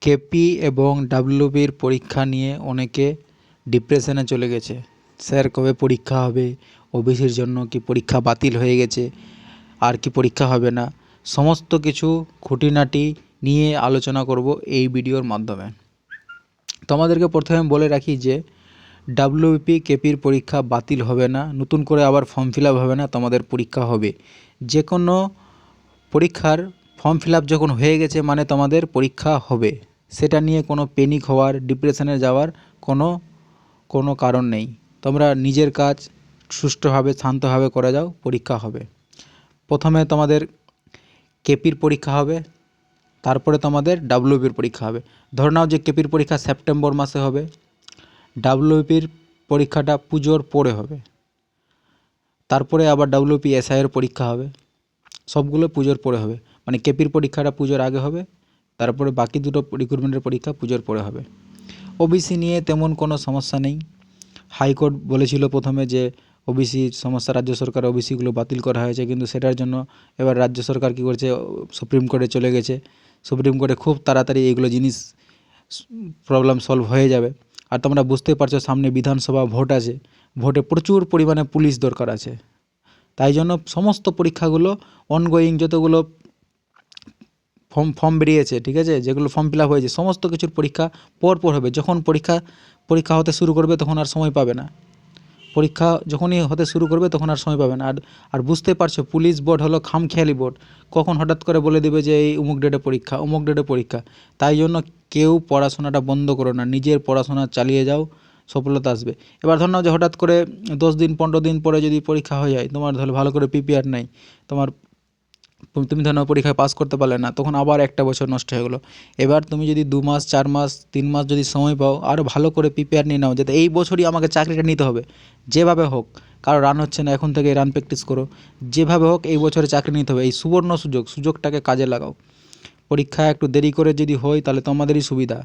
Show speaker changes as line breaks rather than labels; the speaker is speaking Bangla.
কেপি এবং ডাব্লিউবির পরীক্ষা নিয়ে অনেকে ডিপ্রেশনে চলে গেছে। স্যার, কবে পরীক্ষা হবে? ওবিসির জন্য কি পরীক্ষা বাতিল হয়ে গেছে? আর কি পরীক্ষা হবে না? সমস্ত কিছু খুঁটিনাটি নিয়ে আলোচনা করব এই ভিডিওর মাধ্যমে। তোমাদেরকে প্রথমে বলে রাখি যে ডাব্লিউপি কেপির পরীক্ষা বাতিল হবে না। নতুন করে আবার ফর্ম ফিল হবে না। তোমাদের পরীক্ষা হবে। যে কোনো পরীক্ষার ফর্ম ফিল আপ যখন হয়ে গেছে মানে তোমাদের পরীক্ষা হবে, সেটা নিয়ে কোনো পেনিক হওয়ার ডিপ্রেশনে যাওয়ার কোনো কোনো কারণ নেই। তোমরা নিজের কাজ সুষ্ঠুভাবে, শান্তভাবে করে যাও, পরীক্ষা হবে। প্রথমে তোমাদের কেপির পরীক্ষা হবে, তারপরে তোমাদের ডাব্লিউপির পরীক্ষা হবে। ধরে নাও যে কেপির পরীক্ষা সেপ্টেম্বর মাসে হবে ডাব্লিউপির পরীক্ষাটা পুজোর পরে হবে। তারপরে আবার ডাব্লিউপি এসআইয়ের পরীক্ষা হবে, সবগুলো পুজোর পরে হবে। মানে কেপির পরীক্ষাটা পুজোর আগে হবে, তারপরে বাকি দুটো রিক্রুটমেন্টের পরীক্ষা পুজোর পরে হবে। ওবিসি নিয়ে তেমন কোনো সমস্যা নেই। হাইকোর্ট বলেছিল প্রথমে যে ওবিসি সমস্যা রাজ্য সরকার ওবিসিগুলো বাতিল করা হয়েছে, কিন্তু সেটার জন্য এবার রাজ্য সরকার কী করছে সুপ্রিম কোর্টে চলে গেছে। সুপ্রিম কোর্টে খুব তাড়াতাড়ি এইগুলো জিনিস প্রবলেম সলভ হয়ে যাবে। আর তোমরা বুঝতেই পারছ, সামনে বিধানসভা ভোট আছে। ভোটে প্রচুর পরিমাণে পুলিশ দরকার আছে। তাই জন্য সমস্ত পরীক্ষাগুলো অনগোয়িং যতগুলো ফর্ম ফর্ম বেরিয়েছে, ঠিক আছে? যেগুলো ফর্ম ফিল আপ হয়েছে, সমস্ত কিছুর পরীক্ষা পর পর হবে। যখন পরীক্ষা পরীক্ষা হতে শুরু করবে তখন আর সময় পাবে না। পরীক্ষা যখনই হতে শুরু করবে তখন আর সময় পাবে না। আর আর বুঝতে পারছ, পুলিশ বোর্ড হলো খামখেয়ালি বোর্ড কখন হঠাৎ করে বলে দেবে যে এই অমুক ডেটে পরীক্ষা, অমুক ডেটে পরীক্ষা। তাই জন্য কেউ পড়াশোনাটা বন্ধ করো না। নিজের পড়াশোনা চালিয়ে যাও, সফলতা আসবে। এবার ধর নাও যে হঠাৎ করে দশ দিন, পনেরো দিন পরে যদি পরীক্ষা হয়ে যায়, তোমার ধরো ভালো করে প্রিপেয়ার নাই, তোমার তুমি ধরো পরীক্ষায় পাস করতে পারলে না, তখন আবার একটা বছর নষ্ট হয়ে গেলো। এবার তুমি যদি দু মাস, চার মাস, তিন মাস যদি সময় পাও আরও ভালো করে প্রিপেয়ার নিয়ে নাও, যাতে এই বছরই আমাকে চাকরিটা নিতে হবে। যেভাবে হোক, কারও রান হচ্ছে না, এখন থেকে রান প্র্যাকটিস করো। যেভাবে হোক, এই বছরে চাকরি নিতে হবে। এই সুবর্ণ সুযোগ, সুযোগটাকে কাজে লাগাও। পরীক্ষা একটু দেরি করে যদি হয়, তাহলে তোমাদেরই সুবিধা।